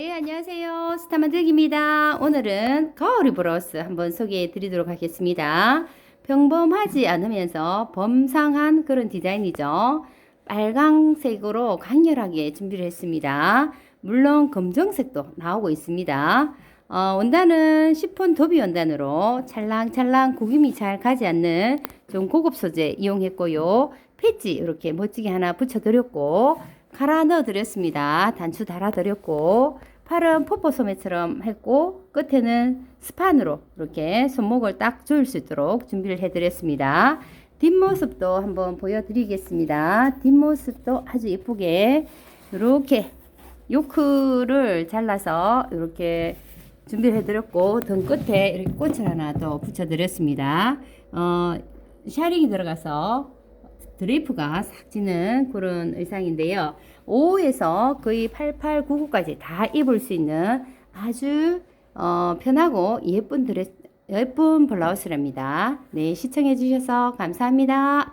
네, 안녕하세요. 스타 만들기입니다. 오늘은 가오리 브로스 한번 소개해 드리도록 하겠습니다. 평범하지 않으면서 범상한 그런 디자인이죠. 빨강색으로 강렬하게 준비를 했습니다. 물론 검정색도 나오고 있습니다. 어, 원단은 시폰 도비 원단으로 찰랑찰랑 구김이 잘 가지 않는 좀 고급 소재 이용했고요. 패지 이렇게 멋지게 하나 붙여드렸고 갈아 넣어드렸습니다. 단추 달아드렸고 팔은 포포 소매처럼 했고 끝에는 스판으로 이렇게 손목을 딱 조일 수 있도록 준비를 해드렸습니다. 뒷모습도 한번 보여드리겠습니다. 뒷모습도 아주 예쁘게 이렇게 요크를 잘라서 이렇게 준비를 해드렸고 등 끝에 이렇게 꽃을 하나 더 붙여드렸습니다. 어, 샤링이 들어가서 드레이프가 싹 지는 그런 의상인데요. 5에서 거의 88, 99까지 다 입을 수 있는 아주 어, 편하고 예쁜 드레스, 예쁜 블라우스랍니다. 네, 시청해 주셔서 감사합니다.